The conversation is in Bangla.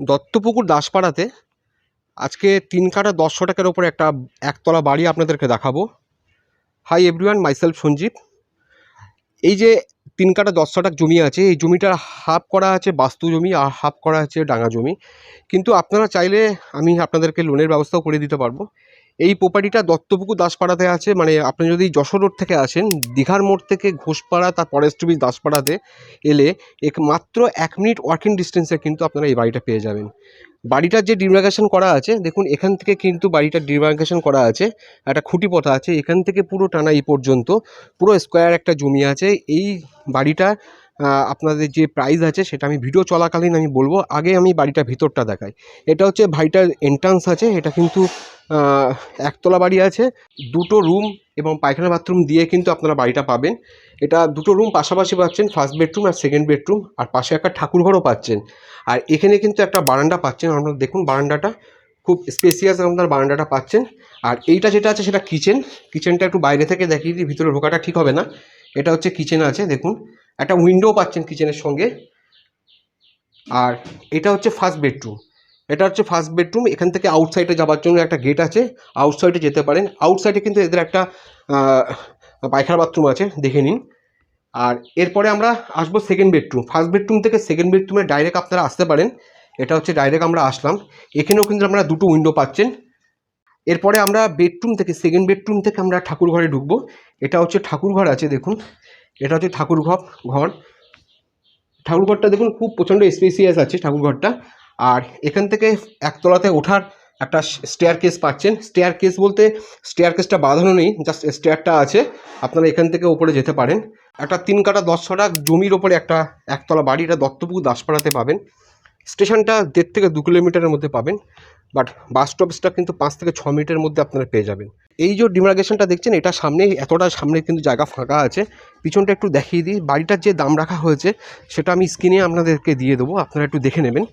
দত্তপুকুর দাসপাড়াতে আজকে তিন কাটা দশশো টাকার ওপরে একটা একতলা বাড়ি আপনাদেরকে দেখাবো। Hi everyone myself Sanjeev. এই যে তিন কাটা দশ টাকা জমি আছে, এই জমিটা হাফ করা আছে বাস্তু জমি আর হাফ করা আছে ডাঙা জমি। কিন্তু আপনারা চাইলে আমি আপনাদেরকে লোনের ব্যবস্থাও করে দিতে পারব। এই প্রপার্টিটা দত্তপুকুর দাসপাড়াতে আছে। মানে আপনি যদি যশোর রোড থেকে আসেন, দীঘার মোড় থেকে ঘোষপাড়া, তার ফরেস্ট ব্রিজ দাসপাড়াতে এলে এক মাত্র এক মিনিট ওয়াকিং ডিস্টেন্সে কিন্তু আপনারা এই বাড়িটা পেয়ে যাবেন। বাড়িটার যে ডিমার্কেশন করা আছে, দেখুন এখান থেকে কিন্তু বাড়িটার ডিমার্কেশন করা আছে। একটা খুঁটি পথা আছে, এখান থেকে পুরো টানা এই পর্যন্ত। পুরো স্কোয়ার একটা জমি আছে। এই বাড়িটা আপনাদের যে প্রাইস আছে, সেটা আমি ভিডিও চলাকালীন আমি বলব। আগে আমি বাড়িটার ভিতরটা দেখাই। এটা হচ্ছে বাড়িটার এন্ট্রান্স আছে। এটা কিন্তু একতলা বাড়ি আছে, দুটো রুম এবং পায়খানা বাথরুম দিয়ে কিন্তু আপনারা বাড়িটা পাবেন। এটা দুটো রুম পাশাপাশি পাচ্ছেন ফার্স্ট বেডরুম আর সেকেন্ড বেডরুম আর পাশে একটা ঠাকুরঘরও পাচ্ছেন। আর এখানে কিন্তু একটা বারান্দা পাচ্ছেন আপনারা দেখুন বারান্দাটা, খুব স্পেসিয়াস আপনার বারান্দাটা পাচ্ছেন। আর এইটা যেটা আছে সেটা কিচেন কিচেনটা একটু বাইরে থেকে দেখিয়ে দিই, ভিতরে ঢোকাটা ঠিক হবে না। এটা হচ্ছে কিচেন আছে, দেখুন। একটা উইন্ডো পাচ্ছেন কিচেনের সঙ্গে। আর এটা হচ্ছে ফার্স্ট বেডরুম এটা হচ্ছে ফার্স্ট বেডরুম এখান থেকে আউটসাইডে যাওয়ার জন্য একটা গেট আছে। আউটসাইডে যেতে পারেন। আউটসাইডে কিন্তু এদের একটা পায়খানা বাথরুম আছে, দেখে নিন। আর এরপরে আমরা আসব সেকেন্ড বেডরুম ফার্স্ট বেডরুম থেকে সেকেন্ড বেডরুমে ডাইরেক্ট আপনারা আসতে পারেন। এটা হচ্ছে ডাইরেক্ট আমরা আসলাম। এখানেও কিন্তু আমরা দুটো উইন্ডো পাচ্ছেন। এরপরে আমরা বেডরুম থেকে সেকেন্ড বেডরুম থেকে আমরা ঠাকুর ঘরে ঢুকবো। এটা হচ্ছে ঠাকুর ঘর আছে, দেখুন। এটা হচ্ছে ঠাকুর ঘর। ঘর ঠাকুর ঘরটা দেখুন, খুব প্রচণ্ড স্পেসিয়াস আছে ঠাকুর ঘরটা আর এখান থেকে একতলাতে ওঠার একটা স্টেয়ার কেস পাচ্ছেন। স্টেয়ার কেস বলতে স্টেয়ার কেসটা বাঁধানো নেই জাস্ট স্টেয়ারটা আছে। আপনারা এখান থেকে উপরে যেতে পারেন। একটা তিন কাটা দশ ছটা জমির ওপরে একটা একতলা বাড়ি, এটা দত্তপুকুর দাসপাড়াতে পাবেন। স্টেশনটা দেড় থেকে দু কিলোমিটারের মধ্যে পাবেন বাট বাস স্টপসটা কিন্তু পাঁচ থেকে ছ মিনিটের মধ্যে আপনারা পেয়ে যাবেন। এই যে ডিমার্কেশনটা দেখছেন, এটা সামনে, এতটা সামনে কিন্তু জায়গা ফাঁকা আছে। পিছনটা একটু দেখিয়ে দিই। বাড়িটার যে দাম রাখা হয়েছে, সেটা আমি স্ক্রিনে আপনাদেরকে দিয়ে দেবো, আপনারা একটু দেখে নেবেন।